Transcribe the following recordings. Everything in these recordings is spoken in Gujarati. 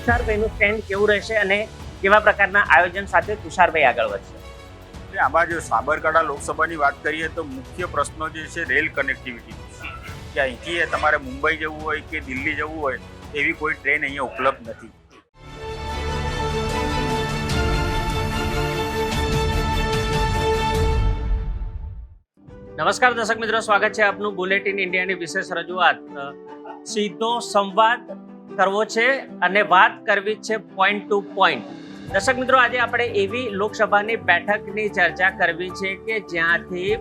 તુષારભાઈનું સ્ટેન્ડ કેવું રહેશે અને કેવા પ્રકારના આયોજન સાથે તુષારભાઈ આગળ વધશે? આમાં જો સાબરકાંઠા લોકસભાની વાત કરીએ તો મુખ્ય પ્રશ્નો જે છે રેલ કનેક્ટિવિટી કે અહીંથી તમારે મુંબઈ જવું હોય કે દિલ્હી જવું હોય એવી કોઈ ટ્રેન અહીંયા ઉપલબ્ધ નથી. નમસ્કાર દર્શક મિત્રો સ્વાગત છે આપનું બુલેટિન ઇન્ડિયાની વિશેષ રજૂઆત. સીધો સંવાદ કરવો છે અને વાત કરવી છે પોઈન્ટ ટુ પોઈન્ટ દર્શક મિત્રો, આજે આપણે એવી લોકસભાની બેઠકની ચર્ચા કરવી છે કે જ્યાંથી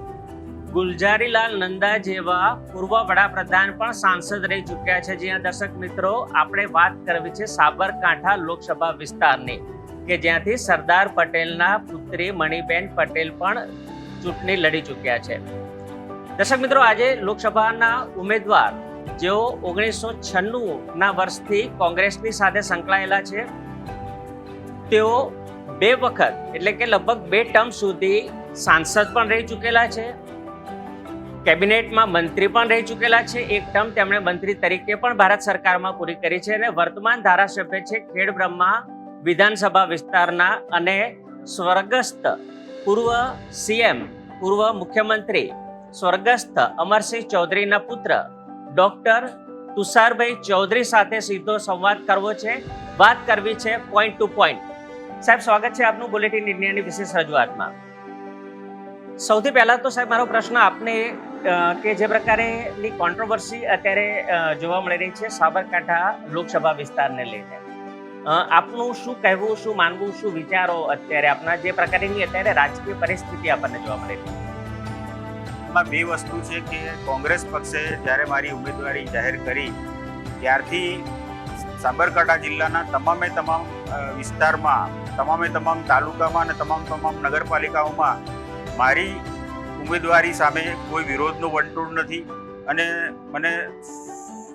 ગુલજારીલાલ નંદા જેવા પૂર્વ વડાપ્રધાન પણ સાંસદ રહી ચૂક્યા છે. જ્યાં દર્શક મિત્રો, આપણે વાત કરવી છે સાબરકાંઠા લોકસભા વિસ્તારની, કે જ્યાંથી સરદાર પટેલના પુત્રી મણિબેન પટેલ પણ ચૂંટણી લડી ચૂક્યા છે. દર્શક મિત્રો, આજે લોકસભાના ઉમેદવાર જેઓ ઓગણીસો છન્નું ના વર્ષથી કોંગ્રેસની સાથે સંકળાયેલા છે, તેઓ બે વખત, એટલે કે લગભગ બે ટર્મ સુધી સાંસદ પણ રહી ચૂકેલા છે, કેબિનેટમાં મંત્રી પણ રહી ચૂકેલા છે, એક ટર્મ તેમણે મંત્રી તરીકે પણ ભારત સરકારમાં પૂરી કરી છે અને વર્તમાન ધારાસભ્ય છે ખેડ બ્રહ્મા વિધાનસભા વિસ્તારના અને સ્વર્ગસ્થ પૂર્વ સીએમ, પૂર્વ મુખ્યમંત્રી સ્વર્ગસ્થ અમરસિંહ ચૌધરીના પુત્ર ડોક્ટર તુષારભાઈ ચૌધરી સાથે સીધો સંવાદ કરવો છે. વાત કરવી છે પોઈન્ટ ટુ પોઈન્ટ સાહેબ, સ્વાગત છે આપનું બુલેટિન ઇન્ડિયાની વિશેષ રજૂઆતમાં. સૌથી પહેલા તો સાહેબ, મારો પ્રશ્ન આપને કે જે પ્રકારેની કોન્ટ્રોવર્સી અત્યારે જોવા મળી રહી છે સાબરકાંઠા લોકસભા વિસ્તારને લઈને. આપનું શું કહેવું, શું માનવું, શું વિચારો અત્યારે આપના જે પ્રકારની અત્યારે રાજકીય પરિસ્થિતિ આપણને જોવા મળી રહી છે? એમાં બે વસ્તુ છે કે કોંગ્રેસ પક્ષે જ્યારે મારી ઉમેદવારી જાહેર કરી, ત્યારથી સાબરકાંઠા જિલ્લાના તમામે તમામ વિસ્તારમાં, તમામે તમામ તાલુકામાં અને તમામ તમામ નગરપાલિકાઓમાં મારી ઉમેદવારી સામે કોઈ વિરોધનું વંટોળ નથી અને મને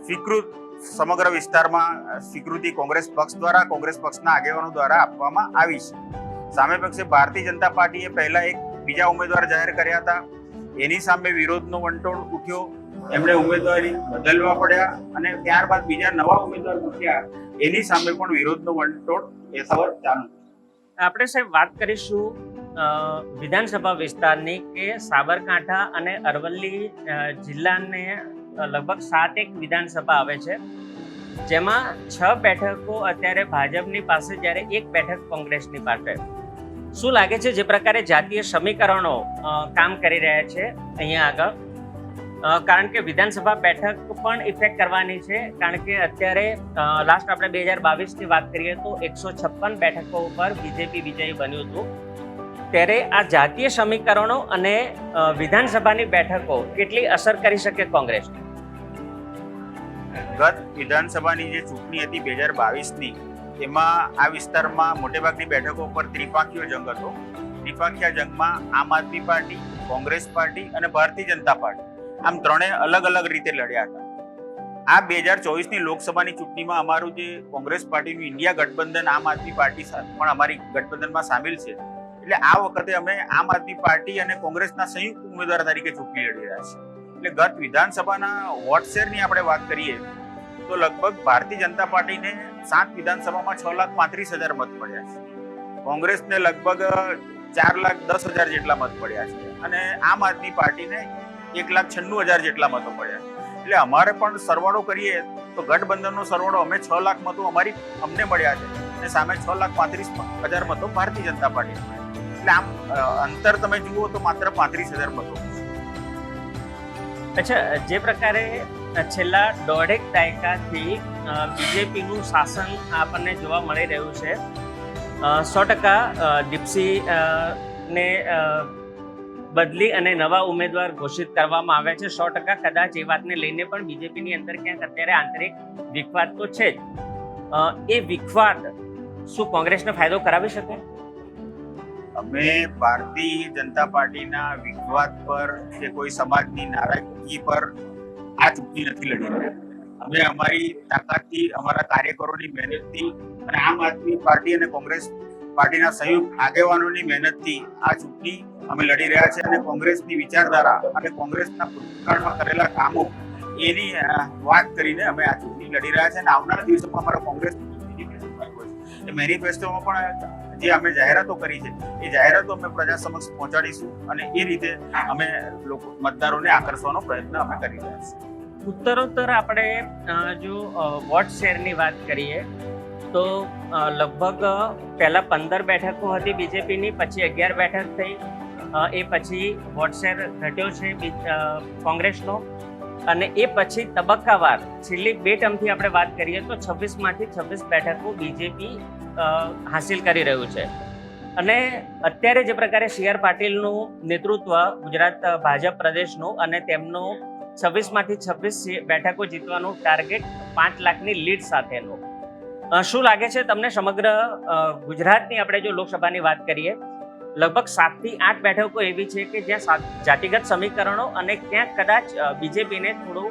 સ્વીકૃત સમગ્ર વિસ્તારમાં સ્વીકૃતિ કોંગ્રેસ પક્ષ દ્વારા, કોંગ્રેસ પક્ષના આગેવાનો દ્વારા આપવામાં આવી છે. સામે પક્ષે ભારતીય જનતા પાર્ટીએ પહેલાં એક બીજા ઉમેદવાર જાહેર કર્યા હતા. એની સામે વિરોધનો વંટોળ ઉઠ્યો. એમણે ઉમેદવારી બદલવા પડ્યા અને ત્યારબાદ બીજા નવા ઉમેદવાર ઉઠ્યા. એની સામે પણ વિરોધનો વંટોળ યથાવત ચાલુ. આપણે સાહેબ વાત કરીશું વિધાનસભા વિસ્તારની કે સાબરકાંઠા અને અરવલ્લી જિલ્લાને લગભગ સાત એક વિધાનસભા આવે છે. જેમાં છ બેઠકો અત્યારે ભાજપની પાસે, જ્યારે એક બેઠક કોંગ્રેસની પાસે. શું લાગે છે જે પ્રકારે જાતીય સમીકરણો કામ કરી રહ્યા છે અહીંયા આગળ? કારણ કે વિધાનસભા બેઠક પણ ઇફેક્ટ કરવાની છે, કારણ કે અત્યારે લાસ્ટ આપણે બે હજાર બાવીસની વાત કરીએ તો એકસો છપ્પન બેઠકો ઉપર બીજેપી વિજયી બન્યું હતું. ત્યારે આ જાતીય સમીકરણો અને વિધાનસભાની બેઠકો કેટલી અસર કરી શકે કોંગ્રેસ ગત વિધાનસભાની જે ચૂંટણી હતી બે હજાર બાવીસની એમાં આ વિસ્તારમાં મોટેભાગની બેઠકો પર ત્રિપાંખીયો જંગ હતો. ત્રિપાંખીયા જંગમાં આમ આદમી પાર્ટી, કોંગ્રેસ પાર્ટી અને ભારતીય જનતા પાર્ટી આમ ત્રણેય અલગ અલગ રીતે લડ્યા હતા. આ બે હજાર ચોવીસની લોકસભાની ચૂંટણીમાં અમારું જે કોંગ્રેસ પાર્ટીનું ઇન્ડિયા ગઠબંધન આમ આદમી પાર્ટી પણ અમારી ગઠબંધનમાં સામેલ છે. એટલે આ વખતે અમે આમ આદમી પાર્ટી અને કોંગ્રેસના સંયુક્ત ઉમેદવાર તરીકે ચૂંટણી લડી રહ્યા છીએ. એટલે ગત વિધાનસભાના વોટ શેરની આપણે વાત કરીએ, તો લગભગ ભારતીય જનતા પાર્ટીને સાત વિધાનસભામાં છ લાખ પાંત્રીસ હજાર મત પડ્યા છે. કોંગ્રેસને લગભગ ચાર લાખ દસ હજાર જેટલા મત પડ્યા છે અને આમ આદમી પાર્ટીને એક લાખ છન્નું હજાર જેટલા મતો પડ્યા એટલે અમારે પણ સરવાળો કરીએ તો ગઠબંધનનો સરવાળો અમે છ લાખ મતો અમારી, અમને મળ્યા છે અને સામે છ લાખ પાંત્રીસ હજાર મતો ભારતીય જનતા પાર્ટી એટલે આમ અંતર તમે જુઓ તો માત્ર પાંત્રીસ હજાર મતો અચ્છા, જે પ્રકારે છેલ્લા દોઢેક દાયકાથી બીજેપીનું શાસન આપણને જોવા મળી રહ્યું છે. સો ટકા દીપસી ને બદલી અને નવા ઉમેદવાર ઘોષિત કરવામાં આવ્યા છે. સો ટકા કદાચ એ વાતને લઈને પણ બીજેપીની અંદર ક્યાંક અત્યારે આંતરિક વિખવાદ તો છે જ. એ વિખવાદ શું કોંગ્રેસને ફાયદો કરાવી શકે? અમે ભારતીય જનતા પાર્ટીના વિખવાદ પર કે કોઈ સમાજની નારાજગી પર આ ચૂંટણી નથી લડી રહ્યા. અમે અમારી તાકાતથી, અમારા કાર્યકરોની મહેનતથી અને આમ આદમી પાર્ટી અને કોંગ્રેસ પાર્ટીના સંયુક્ત આગેવાનોની મહેનતથી આ ચૂંટણી અમે લડી રહ્યા છીએ અને કોંગ્રેસની વિચારધારા અને કોંગ્રેસના ભૂતકાળમાં કરેલા કામો એની વાત કરીને અમે આ ચૂંટણી લડી રહ્યા છીએ અને આવનારા દિવસોમાં અમારા કોંગ્રેસ મેનિફેસ્ટોમાં પણ જે અમે જાહેરાતો કરી છે, એ જાહેરાતો અમે પ્રજા સમક્ષ પહોંચાડીશું અને એ રીતે અમે લોકો મતદારોને આકર્ષવાનો પ્રયત્ન અમે કરી રહ્યા છીએ. ઉત્તરોત્તર આપણે જો વોટ શેરની વાત કરીએ, તો લગભગ પહેલાં પંદર બેઠકો હતી બીજેપીની, પછી અગિયાર બેઠક થઈ એ પછી વોટ શેર ઘટ્યો છે કોંગ્રેસનો. અને એ પછી તબક્કાવાર, છેલ્લી બે ટર્મથી આપણે વાત કરીએ તો છવ્વીસમાંથી છવ્વીસ બેઠકો બીજેપી હાંસિલ કરી રહ્યું છે. અને અત્યારે જે પ્રકારે સી આર પાટીલનું નેતૃત્વ ગુજરાત ભાજપ પ્રદેશનું અને તેમનું છવ્વીસમાંથી છવ્વીસ બેઠકો જીતવાનું ટાર્ગેટ પાંચ લાખની લીડ સાથેનું. શું લાગે છે તમને સમગ્ર ગુજરાતની આપણે જો લોકસભાની વાત કરીએ, લગભગ સાતથી આઠ બેઠકો એવી છે કે જ્યાં જાતિગત સમીકરણો અને ક્યાંક કદાચ બીજેપીને થોડું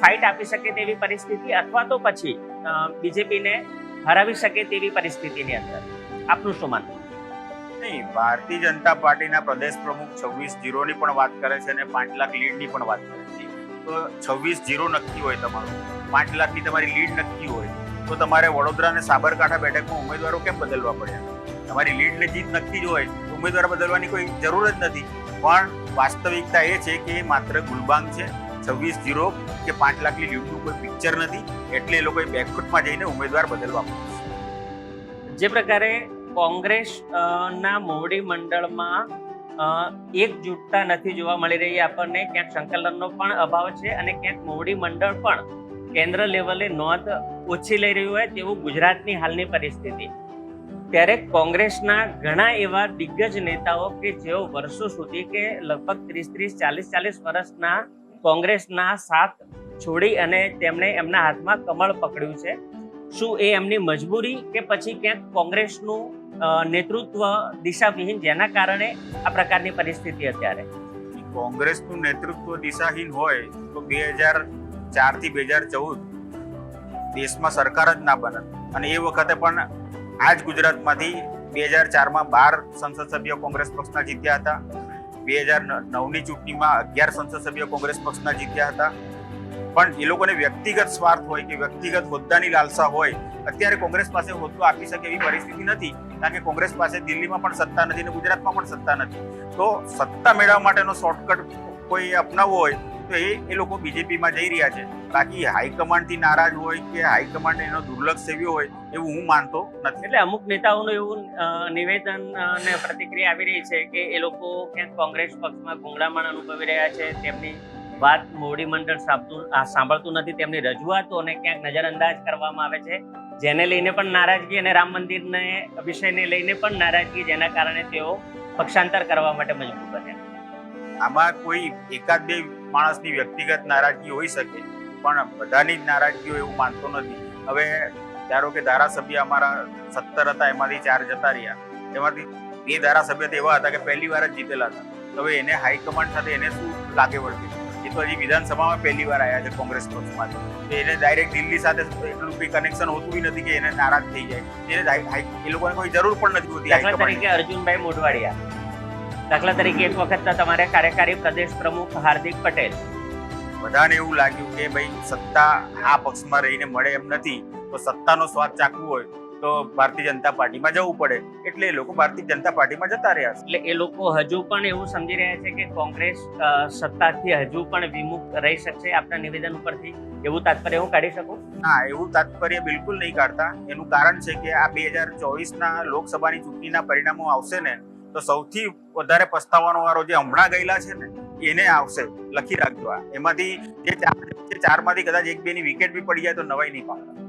ફાઇટ આપી શકે તેવી પરિસ્થિતિ અથવા તો પછી બીજેપીને હરાવી શકે તેવી પરિસ્થિતિની અંદર. આપનું શું માનવું? નહીં, ભારતીય જનતા પાર્ટીના પ્રદેશ પ્રમુખ છવ્વીસ જીરોની પણ વાત કરે છે અને પાંચ લાખ લીડની પણ વાત કરે છે. છવ્વીસ જીરો નક્કી હોય તમારું. પાંચ લાખની તમારી લીડ નક્કી હોય, તો તમારે વડોદરા અને સાબરકાંઠા બેઠકમાં ઉમેદવારો કેમ બદલવા પડ્યા તમારી લીડને જીત નક્કી જ હોય, તો ઉમેદવાર બદલવાની કોઈ જરૂર જ નથી. પણ વાસ્તવિકતા એ છે કે માત્ર ગુલબાંગ છે. છવ્વીસ જીરો કે પાંચ લાખની લીડનું કોઈ પિક્ચર નથી, એટલે એ લોકોએ બેકફૂટમાં જઈને ઉમેદવાર બદલવા પડશે જે પ્રકારે કોંગ્રેસ ના મોવડી મંડળમાં એકજૂટતા નથી જોવા મળી રહી. આપણને ક્યાંક સંકલનનો પણ અભાવ છે અને ક્યાંક મોવડી મંડળ પણ કેન્દ્ર લેવલે નોંધ ઓછી લઈ રહ્યું હોય તેવું ગુજરાતની હાલની પરિસ્થિતિ. ત્યારે કોંગ્રેસના ઘણા એવા દિગ્ગજ નેતાઓ કે જેઓ વર્ષો સુધી કે લગભગ ત્રીસ ત્રીસ, ચાલીસ ચાલીસ વર્ષના કોંગ્રેસના સાથ છોડી અને તેમણે એમના હાથમાં કમળ પકડ્યું છે. શું એ એમની મજબૂરી કે પછી ક્યાંક કોંગ્રેસનું નેતૃત્વ દિશાવિહીન જેના કારણે આ પ્રકારની પરિસ્થિતિ અત્યારે. કોંગ્રેસનું નેતૃત્વ દિશાહીન હોય તો બે હજાર ચારથી બે હજાર ચૌદ દેશમાં સરકાર જ ના બને. અને એ વખતે પણ આ જ ગુજરાતમાંથી બે હજાર ચારમાં બાર સંસદ સભ્યો કોંગ્રેસ પક્ષના જીત્યા હતા. બે હજાર નવની ચૂંટણીમાં અગિયાર સંસદ સભ્યો કોંગ્રેસ પક્ષના જીત્યા હતા. પણ એ લોકોને વ્યક્તિગત સ્વાર્થ હોય કે વ્યક્તિગત હોદ્દાની લાલસા હોય, અત્યારે કોંગ્રેસ પાસે હોદ્દો આપી શકે એવી પરિસ્થિતિ નથી, કારણ કે કોંગ્રેસ પાસે દિલ્હીમાં પણ સત્તા નથી અને ગુજરાતમાં પણ સત્તા નથી. તો સત્તા મેળવવા માટેનો શોર્ટકટ કોઈ અપનાવવો હોય, તો એ એ લોકો બીજેપીમાં જઈ રહ્યા છે. બાકી હાઈકમાન્ડથી નારાજ હોય કે હાઈકમાન્ડ એનો દુર્લક્ષ સેવ્યો હોય, એવું હું માનતો નથી. એટલે અમુક નેતાઓનું એવું નિવેદન અને પ્રતિક્રિયા આવી રહી છે કે એ લોકો ક્યાંક કોંગ્રેસ પક્ષમાં ગુંગળામણ અનુભવી રહ્યા છે, તેમની વાત મોવડી મંડળ સાંભળતું નથી, તેમની રજૂઆતોને ક્યાંક નજરઅંદાજ કરવામાં આવે છે. જેને લઈને પણ નારાજગી અને રામ મંદિરને વિષયને લઈને પણ નારાજગી, જેના કારણે તેઓ પક્ષાંતર કરવા માટે મજબૂર બન્યા. આમાં કોઈ એકાદ બે માણસની વ્યક્તિગત નારાજગી હોઈ શકે, પણ બધાની જ નારાજગીઓ એવું માનતો નથી. હવે ધારો કે ધારાસભ્ય અમારા સત્તર હતા, એમાંથી ચાર જતા રહ્યા. એમાંથી બે ધારાસભ્ય તો એવા હતા કે પહેલી વાર જ જીતેલા હતા. હવે એને હાઈકમાન્ડ સાથે એને શું લાગે વળગે? એ તો હજી વિધાનસભામાં પહેલી વાર આવ્યા છે કોંગ્રેસ પક્ષમાંથી. એને ડાયરેક્ટ દિલ્હી સાથે એટલું કંઈ કનેક્શન હોતું બી નથી કે એને નારાજ થઈ જાય. એને એ લોકોને કોઈ જરૂર પણ નથી હોતી દાખલા તરીકે અર્જુનભાઈ મોઢવાડિયા. દાખલા તરીકે એક વખત તમારે કાર્યકારી પ્રદેશ પ્રમુખ હાર્દિક પટેલ. બધાને એવું લાગ્યું કે ભાઈ સત્તા આ પક્ષમાં રહીને મળે એમ નથી. તો સત્તાનો સ્વાદ ચાખવું હોય તો ભારતીય જનતા પાર્ટીમાં જવું પડે. એટલે એ લોકો ભારતીય જનતા પાર્ટીમાં જતા રહ્યા એટલે એ લોકો હજુ પણ એવું સમજી રહ્યા છે કે કોંગ્રેસ સત્તાથી હજુ પણ વિમુખ રહી શકશે આપના નિવેદન ઉપરથી. એવું તાત્પર્ય હું કાઢી શકું? ના એવું તાત્પર્ય બિલકુલ નહીં કાઢતા. એનું કારણ છે કે આ બે હજાર ચોવીસના લોકસભાની ચૂંટણીના પરિણામો આવશે ને તો સૌથી વધારે પસ્તાવાનો વારો જે હમણાં ગયેલા છે ને એને આવશે. લખી રાખજો આ. એમાંથી જે ચાર ચારમાંથી કદાચ એક બેની વિકેટ બી પડી જાય તો નવાઈ નહીં પામતા. અ,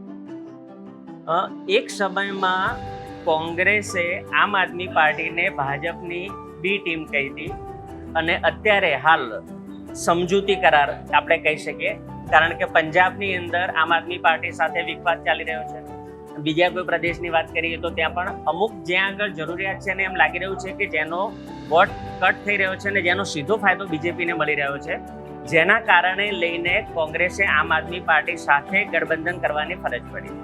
એક સમયમાં કોંગ્રેસે આમ આદમી પાર્ટીને ભાજપની બી ટીમ કહી હતી અને અત્યારે હાલ સમજૂતી કરાર આપણે કહી શકીએ. કારણ કે પંજાબની અંદર આમ આદમી પાર્ટી સાથે વિખવાદ ચાલી રહ્યો છે. બીજા કોઈ પ્રદેશની વાત કરીએ તો ત્યાં પણ અમુક જ્યાં આગળ જરૂરિયાત છે ને એમ લાગી રહ્યું છે કે જેનો વોટ કટ થઈ રહ્યો છે ને જેનો સીધો ફાયદો બીજેપીને મળી રહ્યો છે. જેના કારણે લઈને કોંગ્રેસે આમ આદમી પાર્ટી સાથે ગઠબંધન કરવાની ફરજ પડી.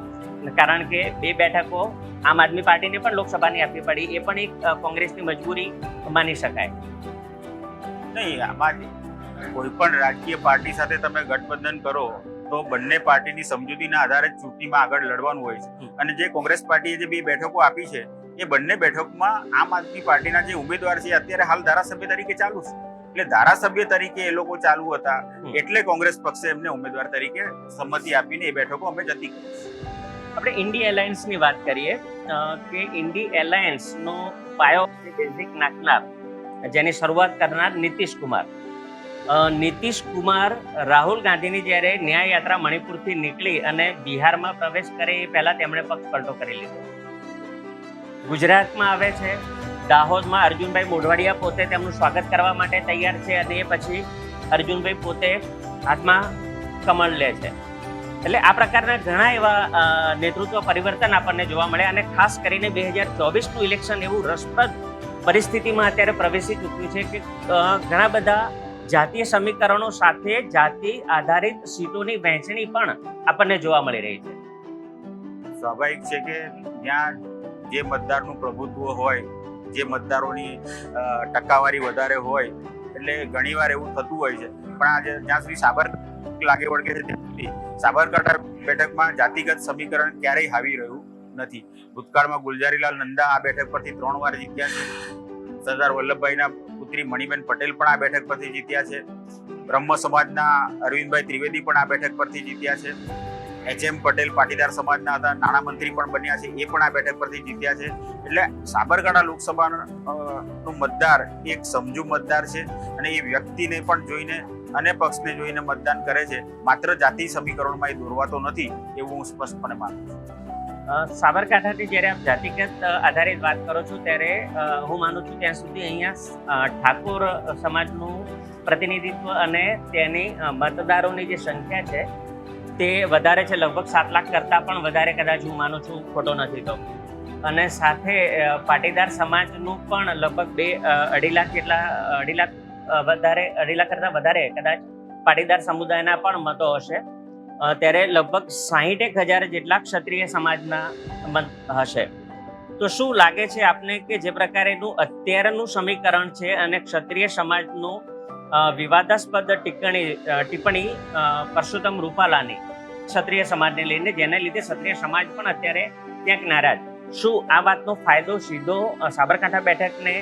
કારણ કે બે બેઠકો આમ આદમી પાર્ટીને પણ લોકસભાની આપવી પડી. એ પણ એક કોંગ્રેસની મજબૂરી માની શકાય. નહીં આમાં કોઈ પણ રાજકીય પાર્ટી સાથે તમે ગઠબંધન કરો તો બંને પાર્ટીની સમજૂતીના આધારે ચૂંટણીમાં આગળ લડવાનું હોય છે. અને જે કોંગ્રેસ પાર્ટીએ જે બે બેઠકો આપી છે એ બંને બેઠકમાં આમ આદમી પાર્ટીના જે ઉમેદવાર છે અત્યારે હાલ ધારાસભ્ય તરીકે ચાલુ છે. એટલે ધારાસભ્ય તરીકે એ લોકો ચાલુ હતા. એટલે કોંગ્રેસ પક્ષે એમને ઉમેદવાર તરીકે સંમતિ આપીને એ બેઠકો અમે જતી કરી આપણે ઇન્ડી એલાયન્સની વાત કરીએ કે ઇન્ડી એલાયન્સનો પાયો બેઝિક નાખનાર, જેની શરૂઆત કરનાર નીતિશ કુમાર. નીતિશ કુમાર રાહુલ ગાંધીની જ્યારે ન્યાય યાત્રા મણિપુરથી નીકળી અને બિહારમાં પ્રવેશ કરે એ પહેલાં તેમણે પક્ષ પલટો કરી લીધો. ગુજરાતમાં આવે છે, દાહોદમાં અર્જુનભાઈ મોઢવાડિયા પોતે તેમનું સ્વાગત કરવા માટે તૈયાર છે અને એ પછી અર્જુનભાઈ પોતે હાથમાં કમળ લે છે. એટલે આ પ્રકારના ઘણા એવા નેતૃત્વ પરિવર્તન આપણને જોવા મળે અને ખાસ કરીને બે હજાર ચોવીસનું ઇલેક્શન એવું રસપ્રદ પરિસ્થિતિમાં અત્યારે પ્રવેશી ચૂક્યું છે કે ઘણા બધા જાતીય સમીકરણો સાથે જાતિ આધારિત સીટોની વહેંચણી પણ આપણને જોવા મળી રહી છે. સ્વાભાવિક છે કે ત્યાં જે મતદારનું પ્રભુત્વ હોય, જે મતદારોની ટકાવારી વધારે હોય, એટલે ઘણીવાર એવું થતું હોય છે. પણ આજે જ્યાં સુધી સાબર લાગે વળગે છે સુધી સાબરકાંઠા બેઠકમાં જાતિગત સમીકરણ ક્યારેય હાવી રહ્યું નથી. ભૂતકાળમાં ગુલજારીલાલ નંદા આ બેઠક પરથી ત્રણ વાર જીત્યા છે. સરદાર વલ્લભભાઈના પુત્રી મણિબેન પટેલ પણ આ બેઠક પરથી જીત્યા છે. બ્રહ્મ સમાજના અરવિંદભાઈ ત્રિવેદી પણ આ બેઠક પરથી જીત્યા છે. એચ એમ પટેલ પાટીદાર સમાજના હતા. નાણામંત્રી પણ બન્યા છે. એ પણ આ બેઠક પરથી જીત્યા છે. એટલે સાબરકાંઠા લોકસભાનું મતદાર એક સમજુ મતદાર છે. અને એ વ્યક્તિને પણ જોઈને અને પક્ષને જોઈને મતદાન કરે છે. માત્ર જાતિ સમીકરણમાં એ દોરવાતો નથી એવું હું સ્પષ્ટપણે માનું છું. સાબરકાંઠાથી જ્યારે આપ જાતિગત આધારિત વાત કરો છો ત્યારે હું માનું છું ત્યાં સુધી અહીંયા ઠાકોર સમાજનું પ્રતિનિધિત્વ અને તેની મતદારોની જે સંખ્યા છે તે વધારે છે. લગભગ સાત લાખ કરતાં પણ વધારે કદાચ હું માનું છું, ખોટો નથી તો અને સાથે પાટીદાર સમાજનું પણ લગભગ બે અઢી લાખ જેટલા અઢી લાખ વધારે, અઢી લાખ કરતાં વધારે કદાચ પાટીદાર સમુદાયના પણ મતો હશે. ત્યારે લગભગ સાહીઠેક હજાર જેટલા ક્ષત્રિય સમાજના મત હશે. તો શું લાગે છે આપને કે જે પ્રકારેનું અત્યારનું સમીકરણ છે અને ક્ષત્રિય સમાજનું વિવાદાસ્પદ ટિપ્પણી ટિપ્પણી પરસોત્તમ રૂપાલાની ક્ષત્રિય સમાજને લઈને, જેને લીધે ક્ષત્રિય સમાજ પણ અત્યારે ક્યાંક નારાજ. શું આ વાતનો ફાયદો સીધો સાબરકાંઠા બેઠકને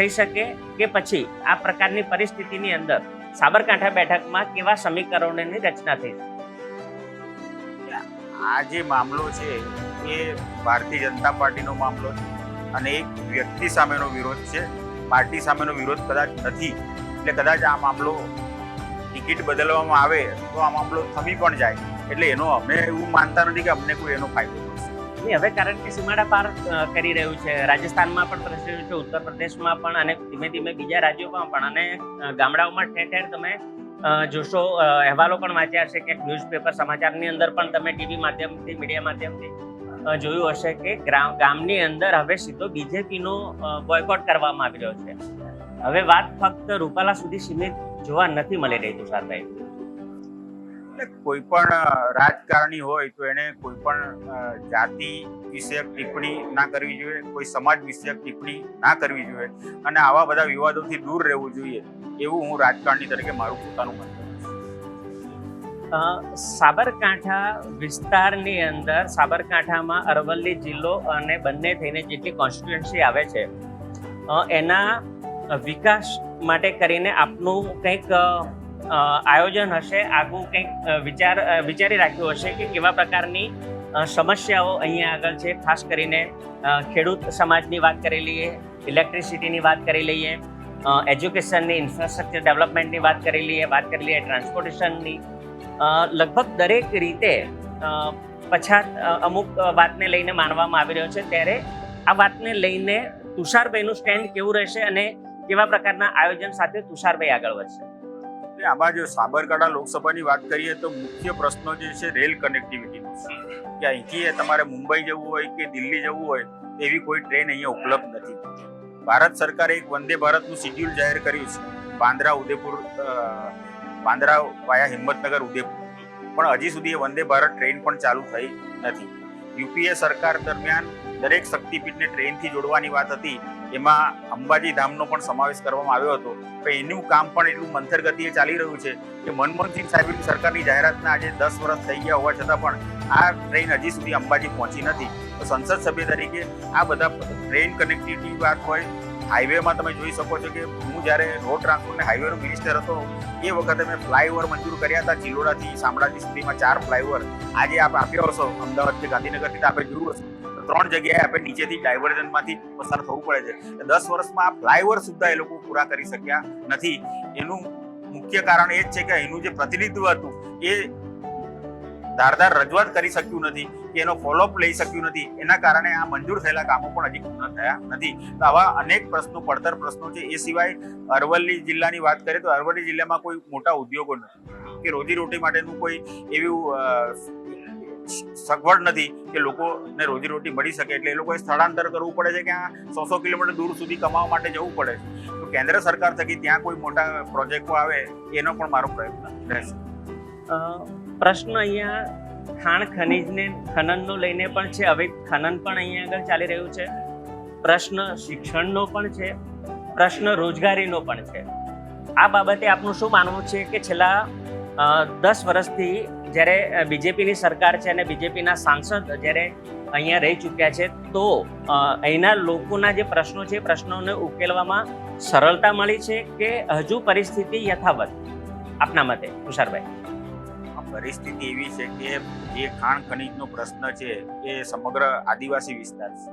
થઈ શકે કે પછી આ પ્રકારની પરિસ્થિતિની અંદર સાબરકાંઠા બેઠકમાં કેવા સમીકરણોની રચના થઈ? આ જે મામલો છે એ ભારતીય જનતા પાર્ટીનો મામલો છે અને એક વ્યક્તિ સામેનો વિરોધ છે. પાર્ટી સામેનો વિરોધ કદાચ નથી. એટલે કદાચ આ મામલો ટિકિટ બદલવામાં આવે તો આ મામલો થમી પણ જાય. એટલે એનો અમે એવું માનતા નથી કે અમને કોઈ એનો ફાયદો થશે. નહીં, હવે કારણ કે સીમાડા પાર કરી રહ્યું છે. રાજસ્થાનમાં પણ પ્રસરી છે ઉત્તર પ્રદેશમાં પણ અને ધીમે ધીમે બીજા રાજ્યોમાં પણ. અને ગામડાઓમાં ઠેર ઠેર તમે જોશો અહેવાલો પણ વાંચ્યા હશે કે ન્યૂઝપેપર સમાચારની અંદર પણ તમે ટીવી માધ્યમથી, મીડિયા માધ્યમથી જોયું હશે કે ગામની અંદર હવે સીધો બીજેપીનો બોયકોટ કરવામાં આવી રહ્યો છે. હવે વાત ફક્ત રૂપાલા સુધી સીમિત જોવા નથી મળી રહી, તુષારભાઈ. એટલે કોઈ પણ રાજકારણી હોય તો એને કોઈ પણ જાતિ વિષયક ટિપ્પણી ના કરવી જોઈએ, કોઈ સમાજ વિષયક ટિપ્પણી ના કરવી જોઈએ અને આવા બધા વિવાદોથી દૂર રહેવું જોઈએ, એવું હું રાજકારણી તરીકે મારું પોતાનું મત સાબરકાંઠા વિસ્તારની અંદર, સાબરકાંઠામાં અરવલ્લી જિલ્લો અને બંને થઈને જેટલી કોન્સ્ટિટ્યુન્સી આવે છે એના વિકાસ માટે કરીને આપનું કંઈક આયોજન હશે. આગું કંઈક વિચાર વિચારી રાખ્યું હશે કે કેવા પ્રકારની સમસ્યાઓ અહીંયા આગળ છે. ખાસ કરીને ખેડૂત સમાજની વાત કરી લઈએ, ઇલેક્ટ્રિસિટીની વાત કરી લઈએ એજ્યુકેશનની, ઇન્ફ્રાસ્ટ્રક્ચર ડેવલપમેન્ટની વાત કરી લઈએ, વાત કરી લઈએ ટ્રાન્સપોર્ટેશનની. લગભગ દરેક રીતે પછાત અમુક વાતને લઈને માનવામાં આવી રહ્યો છે. ત્યારે આ વાતને લઈને તુષારભાઈનું સ્ટેન્ડ કેવું રહેશે અને કેવા પ્રકારના આયોજન સાથે તુષારભાઈ આગળ વધશે? એટલે આમાં જો સાબરકાંઠા લોકસભાની વાત કરીએ તો મુખ્ય પ્રશ્નો જે છે રેલ કનેક્ટિવિટીનો કે અહીંથી તમારે મુંબઈ જવું હોય કે દિલ્હી જવું હોય, એવી કોઈ ટ્રેન અહીંયા ઉપલબ્ધ નથી. ભારત સરકારે એક વંદે ભારતનું શિડ્યુલ જાહેર કર્યું છે. બાંદ્રા, ઉદયપુર બાંદ્રા વાયા હિંમતનગર, ઉદયપુર. પણ હજી સુધી એ વંદે ભારત ટ્રેન પણ ચાલુ થઈ નથી. યુપીએ સરકાર દરમિયાન દરેક શક્તિપીઠને ટ્રેનથી જોડવાની વાત હતી. એમાં અંબાજી ધામનો પણ સમાવેશ કરવામાં આવ્યો હતો. પણ એનું કામ પણ એટલું મંથર ગતિએ ચાલી રહ્યું છે કે મનમોહનસિંહ સાહેબની સરકારની જાહેરાતના આજે દસ વર્ષ થઈ ગયા હોવા છતાં પણ આ ટ્રેન હજી સુધી અંબાજી પહોંચી નથી. તો સંસદ સભ્ય તરીકે આ બધા ટ્રેન કનેક્ટિવિટી વાત હોય, હાઈવેમાં તમે જોઈ શકો છો કે હું જ્યારે રોડ ટ્રાન્સપોર્ટ અને હાઈવેનો મિનિસ્ટર હતો, એ વખતે મેં ફ્લાયઓવર મંજૂર કર્યા હતા ચિલોડાથી શામળાજી સુધીમાં ચાર ફ્લાયઓવર. આજે આપ આપ્યો હશો, અમદાવાદથી ગાંધીનગરથી તો આપણે જોયું હશે. તો ત્રણ જગ્યાએ આપણે નીચેથી ડાયવર્ઝનમાંથી પસાર થવું પડે છે. દસ વર્ષમાં આ ફ્લાયઓવર સુદ્ધા એ લોકો પૂરા કરી શક્યા નથી. એનું મુખ્ય કારણ એ જ છે કે એનું જે પ્રતિનિધિત્વ હતું એ ધારદાર રજૂઆત કરી શક્યું નથી, કે એનો ફોલોઅપ લઈ શક્યું નથી. એના કારણે આ મંજૂર થયેલા કામો પણ હજી પૂર્ણ થયા નથી. તો આવા અનેક પ્રશ્નો, પડતર પ્રશ્નો છે. એ સિવાય અરવલ્લી જિલ્લાની વાત કરીએ તો અરવલ્લી જિલ્લામાં કોઈ મોટા ઉદ્યોગો નથી. કે રોજીરોટી માટેનું કોઈ એવું સગવડ નથી કે લોકોને રોજીરોટી મળી શકે એટલે એ લોકોએ સ્થળાંતર કરવું પડે છે કે આ સો સો કિલોમીટર દૂર સુધી કમાવા માટે જવું પડે છે. તો કેન્દ્ર સરકાર થકી ત્યાં કોઈ મોટા પ્રોજેક્ટો આવે, એનો પણ મારો પ્રયત્ન રહેશે. પ્રશ્ન અહીંયા ખાણ ખનીજને, ખનનનો લઈને પણ છે, હવે ખનન પણ અહીંયા આગળ ચાલી રહ્યું છે. પ્રશ્ન શિક્ષણનો પણ છે, પ્રશ્ન રોજગારીનો પણ છે. આ બાબતે આપનું શું માનવું છે કે છેલ્લા દસ વર્ષથી જ્યારે બીજેપીની સરકાર છે અને બીજેપીના સાંસદ જ્યારે અહીંયા રહી ચૂક્યા છે, તો અહીંના લોકોના જે પ્રશ્નો છે પ્રશ્નોને ઉકેલવામાં સરળતા મળી છે કે હજુ પરિસ્થિતિ યથાવત? આપના મતે, તુષારભાઈ. પરિસ્થિતિ એવી છે કે જે ખાણ ખનીજનો પ્રશ્ન છે, એ સમગ્ર આદિવાસી વિસ્તાર છે.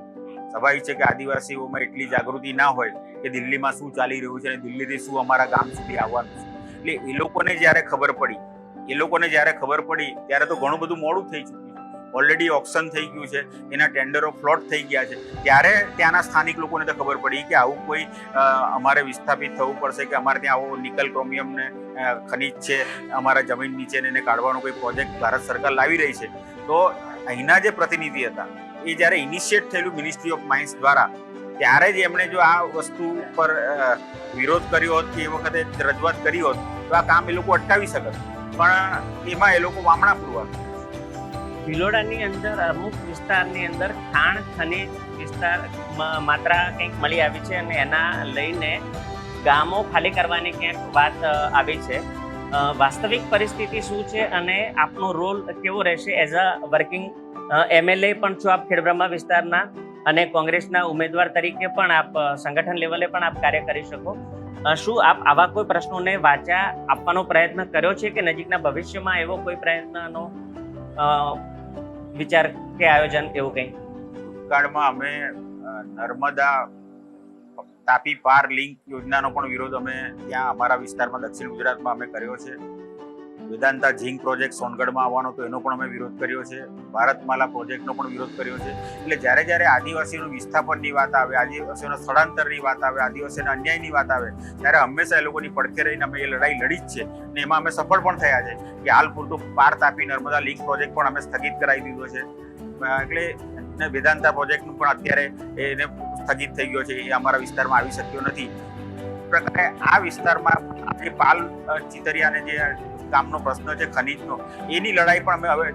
સ્વાભાવિક છે કે આદિવાસીઓમાં એટલી જાગૃતિ ના હોય કે દિલ્હીમાં શું ચાલી રહ્યું છે અને દિલ્હીથી શું અમારા ગામ સુધી આવવાનું છે. એટલે એ લોકોને જ્યારે ખબર પડી એ લોકોને જ્યારે ખબર પડી, ત્યારે તો ઘણું બધું મોડું થઈ ચૂક્યું ઓલરેડી ઓપ્શન થઈ ગયું છે, એના ટેન્ડરો ફ્લોટ થઈ ગયા છે. ત્યારે ત્યાંના સ્થાનિક લોકોને તો ખબર પડી કે આવું કોઈ અમારે વિસ્થાપિત થવું પડશે કે અમારે ત્યાં આવો નિકલ ક્રોમિયમને ખનીજ છે, અમારા જમીન નીચે એને કાઢવાનો કોઈ પ્રોજેક્ટ ભારત સરકાર લાવી રહી છે. તો અહીંના જે પ્રતિનિધિ હતા, એ જ્યારે ઇનિશિયેટ થયેલું મિનિસ્ટ્રી ઓફ માઇન્સ દ્વારા, ત્યારે જ એમણે જો આ વસ્તુ પર વિરોધ કર્યો હોત કે એ વખતે રજૂઆત કરી હોત, તો આ કામ એ લોકો અટકાવી શકત. પણ એમાં એ લોકો વામણા પૂર્વક ભિલોડાની અંદર અમુક વિસ્તારની અંદર ખાણ ખનીજ વિસ્તાર માત્રા કંઈક મળી આવી છે અને એના લઈને ગામો ખાલી કરવાની ક્યાંક વાત આવી છે. વાસ્તવિક પરિસ્થિતિ શું છે અને આપનો રોલ કેવો રહેશે એઝ અ વર્કિંગ એમએલએ પણ છો આપ ખેડબ્રહ્મા વિસ્તારના અને કોંગ્રેસના ઉમેદવાર તરીકે પણ આપ સંગઠન લેવલે પણ આપ કાર્ય કરી શકો. શું આપ આવા કોઈ પ્રશ્નોને વાચા આપવાનો પ્રયત્ન કર્યો છે કે નજીકના ભવિષ્યમાં એવો કોઈ પ્રયત્નનો વિચાર કે આયોજન એવું કંઈ? ભૂતકાળમાં અમે નર્મદા તાપી પાર લિંક યોજનાનો પણ વિરોધ અમે ત્યાં અમારા વિસ્તારમાં દક્ષિણ ગુજરાતમાં અમે કર્યો છે. વેદાંતા ઝીંક પ્રોજેક્ટ સોનગઢમાં આવવાનો તો એનો પણ અમે વિરોધ કર્યો છે. ભારતમાલા પ્રોજેક્ટનો પણ વિરોધ કર્યો છે. એટલે જ્યારે જ્યારે આદિવાસીઓનું વિસ્થાપનની વાત આવે, આદિવાસીઓના સ્થળાંતરની વાત આવે, આદિવાસીઓના અન્યાયની વાત આવે, ત્યારે હંમેશા એ લોકોની પડખે રહીને અમે એ લડાઈ લડી જ છે અને એમાં અમે સફળ પણ થયા છે કે હાલ પૂરતું પાર તાપી નર્મદા લિંક પ્રોજેક્ટ પણ અમે સ્થગિત કરાવી દીધો છે. એટલે વેદાંતા પ્રોજેક્ટનું પણ અત્યારે એને સ્થગિત થઈ ગયો છે. એ અમારા વિસ્તારમાં આવી શક્યો નથી. પ્રકારે આ વિસ્તારમાં જે પાલ ચિતરિયાને જે ગામનો પ્રશ્ન છે, ખનીજનો. એની લડાઈ પણ અમે હવે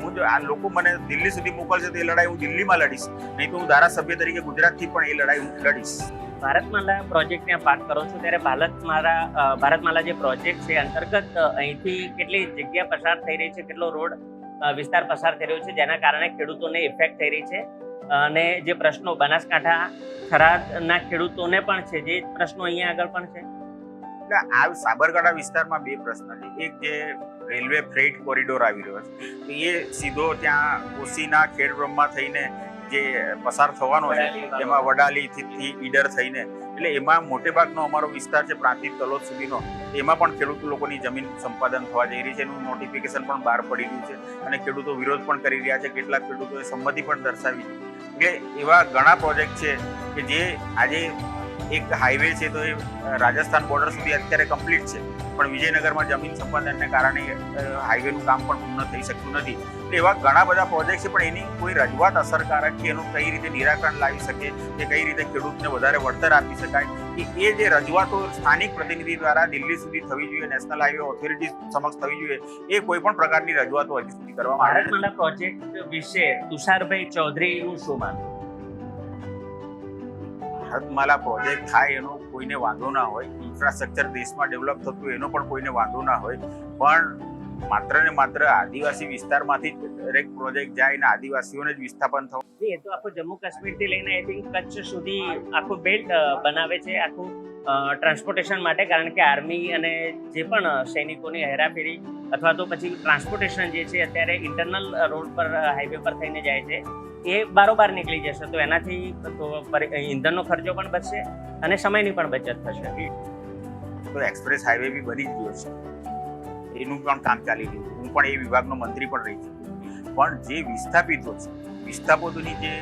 હું આ લોકો મને દિલ્હી સુધી મોકલશે તો એ લડાઈ હું દિલ્હીમાં લડીશ. નહીં તો હું ધારાસભ્ય તરીકે ગુજરાતથી પણ એ લડાઈ હું લડીશ. ભારતમાલા પ્રોજેક્ટને પાસ કરો છો ત્યારે ભારતમાલા મારા ભારતમાલા જે પ્રોજેક્ટ છે અંતર્ગત અહીંથી કેટલી જગ્યા પસાર થઈ રહી છે, કેટલો રોડ વિસ્તાર પસાર થઈ રહ્યો છે, જેના કારણે ખેડૂતોને ઇફેક્ટ થઈ રહી છે? અને જે પ્રશ્નો બનાસકાંઠા થરાદના ખેડૂતોને પણ છે, જે પ્રશ્નો અહીંયા આગળ પણ છે? એટલે આ સાબરકાંઠા વિસ્તારમાં બે પ્રશ્ન છે. એક જે રેલવે ફ્રેટ કોરિડોર આવી રહ્યો છે, તો એ સીધો ત્યાં કોશીના ખેડબ્રહ્મા થઈને જે પસાર થવાનો છે, એમાં વડાલીથી ઈડર થઈને, એટલે એમાં મોટે ભાગનો અમારો વિસ્તાર છે પ્રાંતિક તલોદ સુધીનો. એમાં પણ ખેડૂત લોકોની જમીન સંપાદન થવા જઈ રહી છે, એનું નોટિફિકેશન પણ બહાર પડી રહ્યું છે, અને ખેડૂતો વિરોધ પણ કરી રહ્યા છે, કેટલાક ખેડૂતોએ સંમતિ પણ દર્શાવી છે. એટલે એવા ઘણા પ્રોજેક્ટ છે કે જે આજે એક હાઈવે છે તો એ રાજસ્થાન બોર્ડર સુધી અત્યારે કમ્પ્લીટ છે. પણ વિજયનગરમાં જમીન સંપાદનને કારણે હાઈવેનું કામ પણ પૂર્ણ થઈ શકતું નથી. એટલે એવા ઘણા બધા પ્રોજેક્ટ છે, પણ એની કોઈ રજૂઆત અસરકારક કે એનું કઈ રીતે નિરાકરણ લાવી શકે, કે કઈ રીતે ખેડૂતને વધારે વળતર આપી શકાય કે એ જે રજૂઆતો સ્થાનિક પ્રતિનિધિ દ્વારા દિલ્હી સુધી થવી જોઈએ નેશનલ હાઈવે ઓથોરિટી સમક્ષ થવી જોઈએ, એ કોઈ પણ પ્રકારની રજૂઆતો હજી સુધી કરવામાં આવી પ્રોજેક્ટ વિશે તુષારભાઈ ચૌધરીનું શું માનવું? ભારતમાલા પ્રોજેક્ટ થાય એનો કોઈને વાંધો ના હોય. ઇન્ફ્રાસ્ટ્રક્ચર દેશમાં ડેવલપ થતું એનો પણ કોઈને વાંધો ના હોય. પણ માત્ર ને માત્ર આદિવાસી વિસ્તારમાંથી દરેક પ્રોજેક્ટ જાય ને આદિવાસીઓને જ વિસ્થાપન થવું. એ તો આખું જમ્મુ કાશ્મીરથી લઈને આઈ થિંક કચ્છ સુધી આખું બેલ્ટ બનાવે છે, આખું ટ્રાન્સપોર્ટેશન માટે, કારણ કે આર્મી અને જે પણ સૈનિકોની હેરાફેરી અથવા તો પછી ટ્રાન્સપોર્ટેશન જે છે, અત્યારે ઇન્ટરનલ રોડ પર હાઈવે પર થઈને જાય છે, એ બારોબાર નીકળી જશે. તો એનાથી ઈંધણનો ખર્ચો પણ બચશે અને સમયની પણ બચત થશે. તો એક્સપ્રેસ હાઈવે બી બની જ ગયો છે. એનું પણ કામ ચાલી રહ્યું હું પણ એ વિભાગનો મંત્રી પણ રહી છું. પણ જે વિસ્થાપિતો છે, વિસ્થાપિતોની જે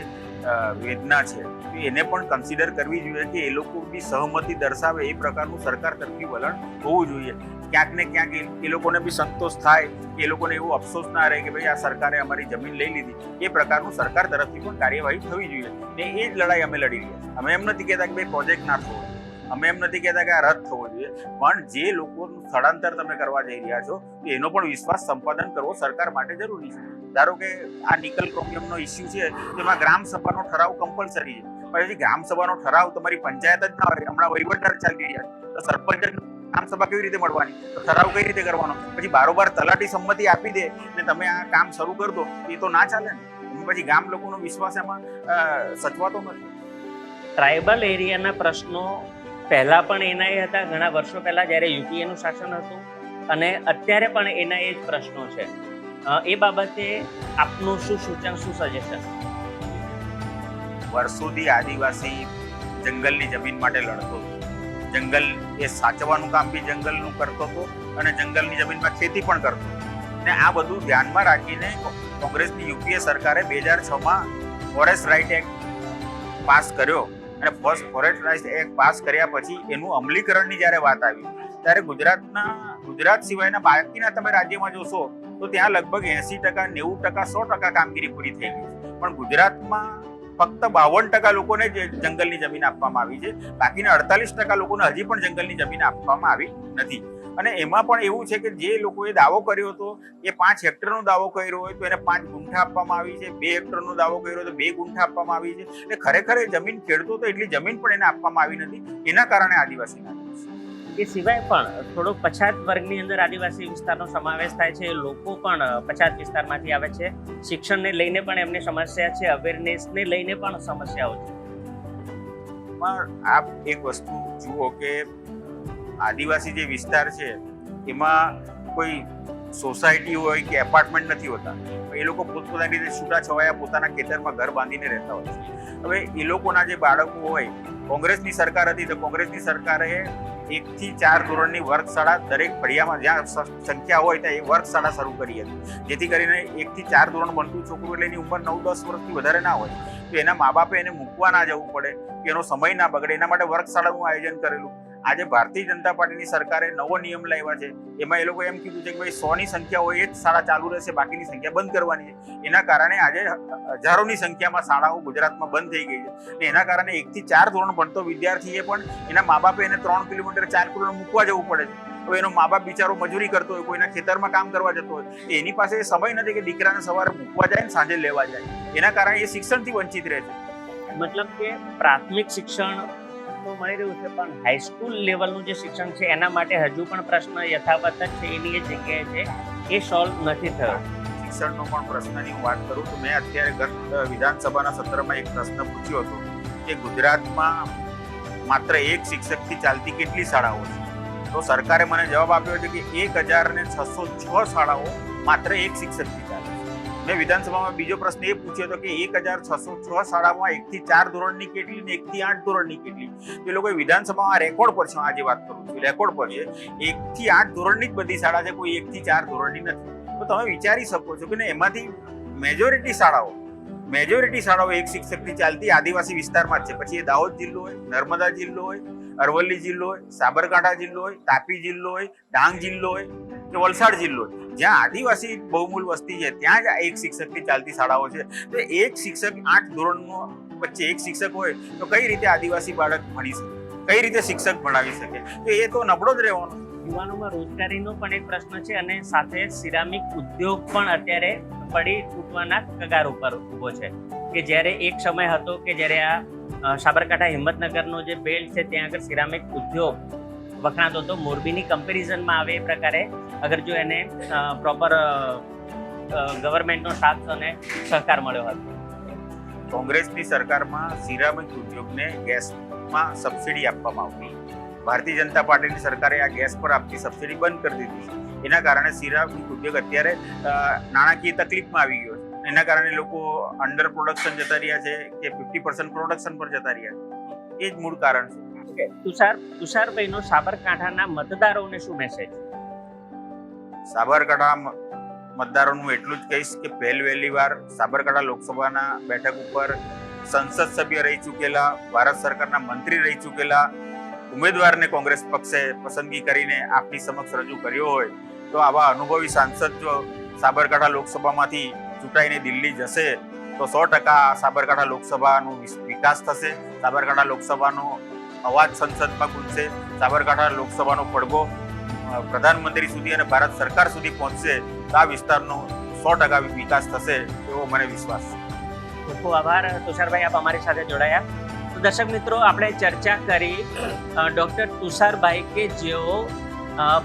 વેદના છે. એને પણ કન્સિડર કરવી જોઈએ કે એ લોકો બી સહમતિ દર્શાવે એ પ્રકારનું સરકાર તરફથી વલણ હોવું જોઈએ. ક્યાંક ને ક્યાંક એ- લોકોને બી સંતોષ થાય એ લોકોને એવું અફસોસ ના રહે કે ભાઈ આ સરકારે અમારી જમીન લઈ લીધી. એ પ્રકારનું સરકાર તરફથી પણ કાર્યવાહી થવી જોઈએ. ને એ જ લડાઈ અમે લડી રહ્યા અમે એમ નથી કહેતા કે ભાઈ પ્રોજેક્ટ ના થવો અમે એમ નથી કહેતા કે આ રદ થવો જોઈએ. પણ જે લોકોનું સ્થળાંતર તમે કરવા જઈ રહ્યા છો એનો પણ વિશ્વાસ સંપાદન કરવો સરકાર માટે જરૂરી છે. ધારો કે આ નિકલ ક્રોમિયમનો ઇસ્યુ છે તેમાં ગ્રામ સભાનો ઠરાવ કમ્પલસરી છે. પણ હજી ગ્રામ સભાનો ઠરાવ તમારી પંચાયત જ ના હોય, હમણાં વહીવટદાર ચાલી રહ્યા તો સરપંચ ગ્રામ સભા કેવી રીતે મળવાની? તો ઠરાવ કઈ રીતે કરવાનો? પછી બારોબાર તલાટી સંમતિ આપી દે ને તમે આ કામ શરૂ કરી દો, એ તો ના ચાલે ને. પછી ગામ લોકોનો વિશ્વાસ એમાં સચવાતો નથી. ટ્રાઇબલ એરિયાના પ્રશ્નો પહેલા પણ એના એ હતા, ઘણા વર્ષો પહેલા જ્યારે યુપીએનું શાસન હતું. અને અત્યારે પણ એના એ જ પ્રશ્નો છે. એ બાબતે આપનું શું સૂચન, શું સજેશન વર્ષોથી આદિવાસી જંગલની જમીન માટે લડતો જંગલ એ સાચવવાનું કામ બી જંગલનું કરતો હતો અને જંગલની જમીનમાં ખેતી પણ કરતો ને આ બધું ધ્યાનમાં રાખીને કોંગ્રેસની યુપીએ સરકારે બે હજાર છમાં ફોરેસ્ટ રાઇટ એક્ટ પાસ કર્યો અને first forest right act pass કર્યા પછી એનું અમલીકરણની જ્યારે વાત આવી, ત્યારે ગુજરાતના ગુજરાત સિવાયના બાકીના તમે રાજ્યમાં જોશો, તો ત્યાં લગભગ એસી ટકા, નેવું ટકા, સો ટકા કામગીરી પૂરી થઈ છે. પણ ગુજરાતમાં ફક્ત બાવન ટકા લોકોને જ જંગલની જમીન આપવામાં આવી છે. બાકીના અડતાલીસ ટકા લોકોને હજી પણ જંગલની જમીન આપવામાં આવી નથી. અને એમાં પણ એવું છે કે જે લોકોએ દાવો કર્યો હતો, એ પાંચ હેક્ટરનો દાવો કર્યો હોય તો એને પાંચ ગુંઠા આપવામાં આવી છે. બે હેક્ટરનો દાવો કર્યો તો બે ગુંઠા આપવામાં આવી છે. એટલે ખરેખર એ જમીન ખેડતો તો એટલી જમીન પણ એને આપવામાં આવી નથી. એના કારણે આદિવાસી નારાજ છે. એ સિવાય પણ થોડો પછાત વર્ગની અંદર આદિવાસી વિસ્તારનો સમાવેશ થાય છે, લોકો પણ પછાત વિસ્તારમાંથી આવે છે. શિક્ષણને લઈને પણ એમની સમસ્યા છે અવેરનેસને લઈને પણ સમસ્યાઓ છે. પણ આપ એક વસ્તુ જુઓ કે આદિવાસી જે વિસ્તાર છે, એમાં કોઈ સોસાયટી હોય કે એપાર્ટમેન્ટ નથી હોતા. એ લોકો પોતપોતાની રીતે છૂટા છવાયા પોતાના ખેતરમાં ઘર બાંધીને રહેતા હોય છે. હવે એ લોકોના જે બાળકો હોય, કોંગ્રેસની સરકાર હતી તો કોંગ્રેસની સરકારે એકથી ચાર ધોરણની વર્ગશાળા દરેક ફળિયામાં જ્યાં સંખ્યા હોય ત્યાં એ વર્ગશાળા શરૂ કરી હતી. જેથી કરીને એકથી ચાર ધોરણ બનતું છોકરું એટલે એની ઉંમર નવ, દસ વર્ષથી વધારે ના હોય. તો એના મા બાપે એને મૂકવા ના જવું પડે એનો સમય ના બગડે. એના માટે વર્ગશાળાનું આયોજન કરેલું. આજે ભારતીય જનતા પાર્ટીની સરકારે નવો નિયમ લાવ્યા છે. એમાં એ લોકો એમ કીધું છે કે ભાઈ સો ની સંખ્યા હોય એ જ શાળા ચાલુ રહેશે, બાકીની સંખ્યા બંધ કરવાની છે. એના કારણે આજે હજારોની સંખ્યામાં શાળાઓ ગુજરાતમાં બંધ થઈ ગઈ છે. અને એના કારણે એકથી ચાર ધોરણ ભણતો વિદ્યાર્થીએ પણ એના મા બાપે એને ત્રણ કિલોમીટર, ચાર કિલોમીટર મૂકવા જવું પડે છે. હવે એનો મા બાપ બિચારો મજૂરી કરતો હોય, કોઈના ખેતરમાં કામ કરવા જતો હોય એની પાસે સમય નથી કે દીકરાને સવારે મૂકવા જાય ને સાંજે લેવા જાય. એના કારણે એ શિક્ષણથી વંચિત રહે છે. મતલબ કે પ્રાથમિક શિક્ષણ તો મળી રહ્યું છે, પણ હાઈસ્કૂલ લેવલનું જે શિક્ષણ છે, એના માટે હજુ પણ પ્રશ્ન યથાવત છે, એની એ જગ્યાએ છે, એ સોલ્વ નથી થયો. શિક્ષણનો પણ પ્રશ્નની હું વાત કરું તો મેં અત્યારે ગત વિધાનસભાના સત્રમાં એક પ્રશ્ન પૂછ્યો હતો કે ગુજરાતમાં માત્ર એક શિક્ષકથી ચાલતી કેટલી શાળાઓ છે? તો સરકારે મને જવાબ આપ્યો છે કે એક હજાર ને છસો છ શાળાઓ માત્ર એક શિક્ષકથી મેં વિધાનસભામાં બીજો પ્રશ્ન એ પૂછ્યો હતો કે એક હજાર છસો છ શાળામાં એકથી ચાર ધોરણની કેટલી ને એકથી આઠ ધોરણની કેટલી? એ લોકોએ વિધાનસભામાં રેકોર્ડ પર છે આજે વાત કરું છું રેકોર્ડ પર છે. એકથી આઠ ધોરણની જ બધી શાળા છે, કોઈ એકથી ચાર ધોરણની નથી. તો તમે વિચારી શકો છો કે એમાંથી મેજોરિટી શાળાઓ મેજોરિટી શાળાઓ એક શિક્ષકથી ચાલતી આદિવાસી વિસ્તારમાં જ છે. પછી એ દાહોદ જિલ્લો હોય, નર્મદા જિલ્લો હોય અરવલ્લી જિલ્લો હોય, સાબરકાંઠા જિલ્લો હોય, તાપી જિલ્લો હોય, ડાંગ જિલ્લો હોય કે વલસાડ જિલ્લો હોય. જ્યાં આદિવાસી બહુમૂલ વસ્તી છે, ત્યાં જ આ એક શિક્ષકથી ચાલતી શાળાઓ છે. તો એક શિક્ષક આઠ ધોરણનો વચ્ચે એક શિક્ષક હોય, તો કઈ રીતે આદિવાસી બાળક ભણી શકે? કઈ રીતે શિક્ષક ભણાવી શકે? તો એ તો નબળો જ રહેવાનો. યુવાનોમાં રોજગારીનો પણ એક પ્રશ્ન છે અને સાથે સિરામિક ઉદ્યોગ પણ અત્યારે પડી તૂટવાના કગાર ઉપર ઊભો છે. કે જ્યારે એક સમય હતો કે જ્યારે આ સાબરકાંઠા હિંમતનગરનો જે બેલ્ટ છે, ત્યાં આગળ સિરામિક ઉદ્યોગ વખણાતો હતો. મોરબીની કમ્પેરિઝનમાં આવે એ પ્રકારે. અગર જો એને પ્રોપર ગવર્મેન્ટનો સાથ અને સહકાર મળ્યો હતો કોંગ્રેસની સરકારમાં સિરામિક ઉદ્યોગને ગેસમાં સબસિડી આપવામાં આવતી. ભારતીય જનતા પાર્ટીની સરકારે આ ગેસ પર આપતી સબસિડી બંધ કરી દીધી. એના કારણે સિરામિક ઉદ્યોગ અત્યારે નાણાકીય તકલીફમાં આવી ગયો એના કારણે લોકો અંડર પ્રોડક્શન જતા રહ્યા છે કે ફિફ્ટી પર્સન્ટ પ્રોડક્શન પર જતા રહ્યા છે. એ જ મૂળ કારણ છે. તુષાર તુષારભાઈનો સાબરકાંઠાના મતદારોને શું મેસેજ સાબરકાંઠા મતદારોનું એટલું જ કહીશ કે પહેલ વહેલી વાર સાબરકાંઠા લોકસભાના બેઠક ઉપર સંસદ સભ્ય રહી ચૂકેલા ભારત સરકારના મંત્રી રહી ચૂકેલા ઉમેદવારને કોંગ્રેસ પક્ષે પસંદગી કરીને આપની સમક્ષ રજૂ કર્યો હોય તો આવા અનુભવી સાંસદ જો સાબરકાંઠા લોકસભામાંથી ચૂંટાઈને દિલ્હી જશે, તો સો ટકા સાબરકાંઠા લોકસભાનું વિકાસ થશે. સાબરકાંઠા લોકસભાનો અવાજ સંસદમાં ગુંજશે સાબરકાંઠા લોકસભાનો પડઘો પ્રધાનમંત્રી સુધી અને ભારત સરકાર સુધી પહોંચશે, તો આ વિસ્તારનો સો ટકા વિકાસ થશે એવો મને વિશ્વાસ છે. ખૂબ ખૂબ આભાર. તુષારભાઈ, આપ અમારી સાથે જોડાયા. તો દર્શક મિત્રો, આપણે ચર્ચા કરી ડૉક્ટર તુષારભાઈ કે જેઓ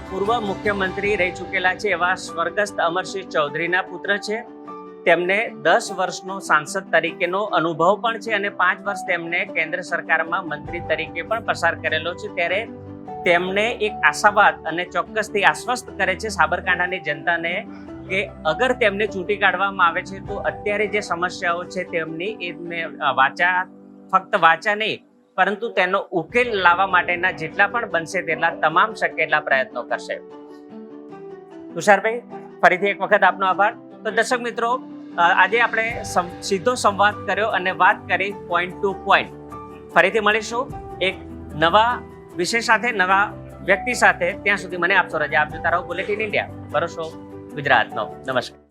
પૂર્વ મુખ્યમંત્રી રહી ચૂકેલા છે એવા સ્વર્ગસ્થ અમરસિંહ ચૌધરીના પુત્ર છે. તેમને દસ વર્ષનો સાંસદ તરીકેનો અનુભવ પણ છે અને પાંચ વર્ષ તેમને કેન્દ્ર સરકારમાં મંત્રી તરીકે પણ પસાર કરેલો છે. ત્યારે તેમને એક આશાવાદ અને ચોક્કસથી આશ્વસ્ત કરે છે સાબરકાંઠાની જનતાને કે અગર તેમને ચૂંટી કાઢવામાં આવે છે તો અત્યારે જે સમસ્યાઓ છે તેમની એ મેં વાચા, ફક્ત વાચા નહીં, પરંતુ તેનો ઉકેલ લાવવા માટેના જેટલા પણ બનશે તેટલા તમામ શક્ય પ્રયત્નો કરશે. તુષારભાઈ, ફરીથી એક વખત આપનો આભાર. તો દર્શક મિત્રો આજે આપણે સીધો સંવાદ કર્યો અને વાત કરી પોઈન્ટ ટુ પોઈન્ટ ફરીથી મળીશું એક નવા વિષય સાથે, નવા વ્યક્તિ સાથે. ત્યાં સુધી મને આપશો રજા. આપ જોતા રહો બુલેટિન ઇન્ડિયા ભરોસો ગુજરાતનો. નમસ્કાર.